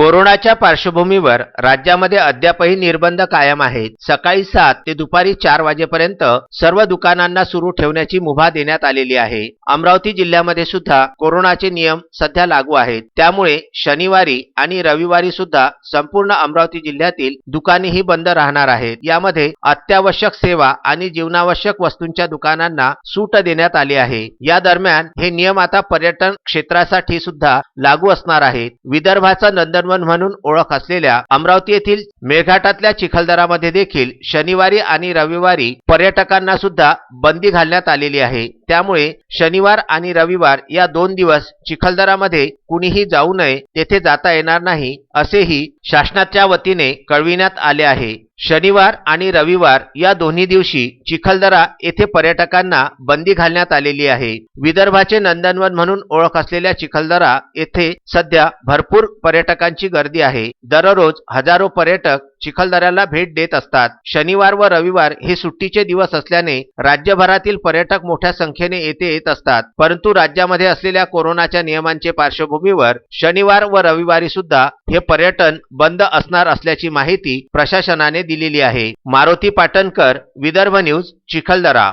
कोरोनाच्या पार्श्वभूमीवर राज्यामध्ये अद्यापही निर्बंध कायम आहेत. सकाळी सात ते दुपारी चार वाजेपर्यंत सर्व दुकानांना सुरू ठेवण्याची मुभा देण्यात आलेली आहे. अमरावती जिल्ह्यामध्ये सुद्धा कोरोनाचे नियम सध्या लागू आहेत. त्यामुळे शनिवारी आणि रविवारी सुद्धा संपूर्ण अमरावती जिल्ह्यातील दुकानेही बंद राहणार आहेत. यामध्ये अत्यावश्यक सेवा आणि जीवनावश्यक वस्तूंच्या दुकानांना सूट देण्यात आली आहे. या दरम्यान हे नियम आता पर्यटन क्षेत्रासाठी सुद्धा लागू असणार आहेत. विदर्भाचा वन म्हणून ओळख असलेल्या अमरावती येथील मेळघाटातल्या चिखलदरामध्ये देखील शनिवारी आणि रविवारी पर्यटकांना सुद्धा बंदी घालण्यात आलेली आहे. त्यामुळे शनिवार आणि रविवार या दोन दिवस चिखलदरामध्ये कुणीही जाऊ नये तेथे जाता येणार नाही असेही शासनाच्या वतीने कळविण्यात आले आहे. शनिवार आणि रविवार या दोन्ही दिवशी चिखलदरा येथे पर्यटकांना बंदी घालण्यात आलेली आहे. विदर्भाचे नंदनवन म्हणून ओळख असलेल्या चिखलदरा येथे सध्या भरपूर पर्यटकांची गर्दी आहे. दररोज हजारो पर्यटक चिखलदऱ्याला भेट देत असतात. शनिवार व रविवार हे सुट्टीचे दिवस असल्याने राज्यभरातील पर्यटक मोठ्या संख्येने येथे येत असतात. परंतु राज्यामध्ये असलेल्या कोरोनाच्या नियमांचे पार्श्वभूमीवर शनिवार व रविवारी सुद्धा हे पर्यटन बंद असणार असल्याची माहिती प्रशासनाने दिलेली आहे. मारुती पाटणकर विदर्भ न्यूज चिखलदरा.